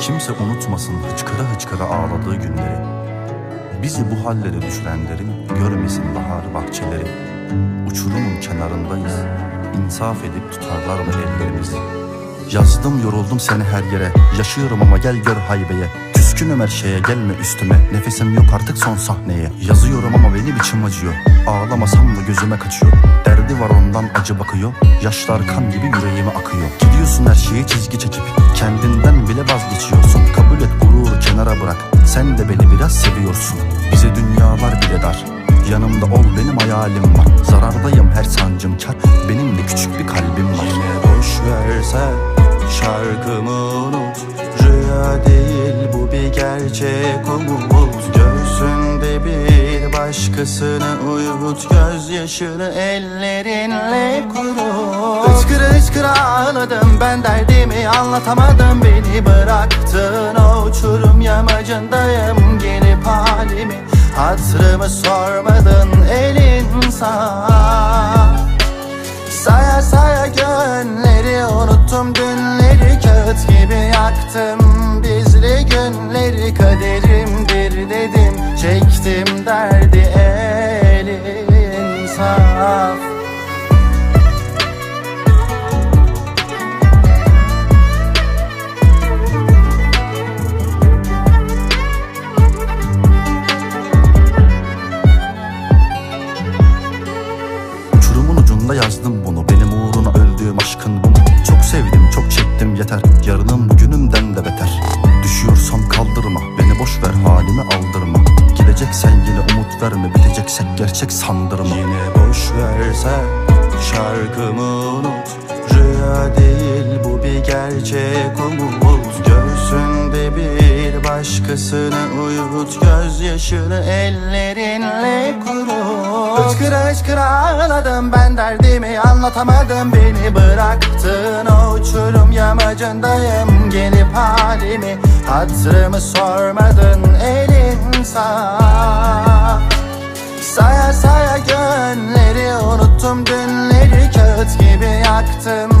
Kimse unutmasın hıçkıra hıçkıra ağladığı günleri. Bizi bu hallere düşürenlerin görmesin bahar bahçeleri. Uçurumun kenarındayız İnsaf edip tutarlar mı ellerimizi? Yazdım yoruldum seni her yere. Yaşıyorum ama gel gör haybeye. Küskünüm her şeye gelme üstüme. Nefesim yok artık son sahneye. Yazıyorum ama benim içim acıyor. Ağlamasam da gözüme kaçıyor Derdi var ondan acı bakıyor. Yaşlar kan gibi yüreğime akıyor. Gidiyorsun her şeyi çizgi çekip Kendinden bile vazgeçiyorsun. Kabul et gururu kenara bırak. Sen de beni biraz seviyorsun. Bize dünyalar bile dar. Yanımda ol benim hayalim var. Zarardayım her sancım kar. Benim de küçük bir kalbim var. Yine boş versen şarkımı unut. Rüya değil bu bir gerçek umut başkasını uyut Gözyaşını ellerinle kurut Hıçkıra hıçkıra ağladım ben derdimi anlatamadım. Beni bıraktın o uçurum yamacındayım. Gelip halimi hatırımı sormadın elin sağ Saya saya gönleri unuttum dünleri Kağıt gibi yaktım. Bizli günleri Kaderimdir dedim çektim derdi Ucunda yazdım bunu. Benim uğruna öldüğüm aşkın bu mu? Çok sevdim çok çektim yeter. Yarınım bugünümden de beter. Düşüyorsam kaldırma. Beni boş ver halime aldırma. Gideceksen yine umut verme. Biteceksek gerçek sandırma. Yine boş versen şarkımı unut. Rüya değil bu bir gerçek umut. Göğsünde bir başkasını uyut Gözyaşını ellerinle kurut Hıçkıra hıçkıra ağladım ben derdimi anlatamadım. Beni bıraktın o uçurum yamacındayım. Gelip halimi hatırımı sormadın elin sağ. Saya saya gönleri unuttum dünleri Kağıt gibi yaktım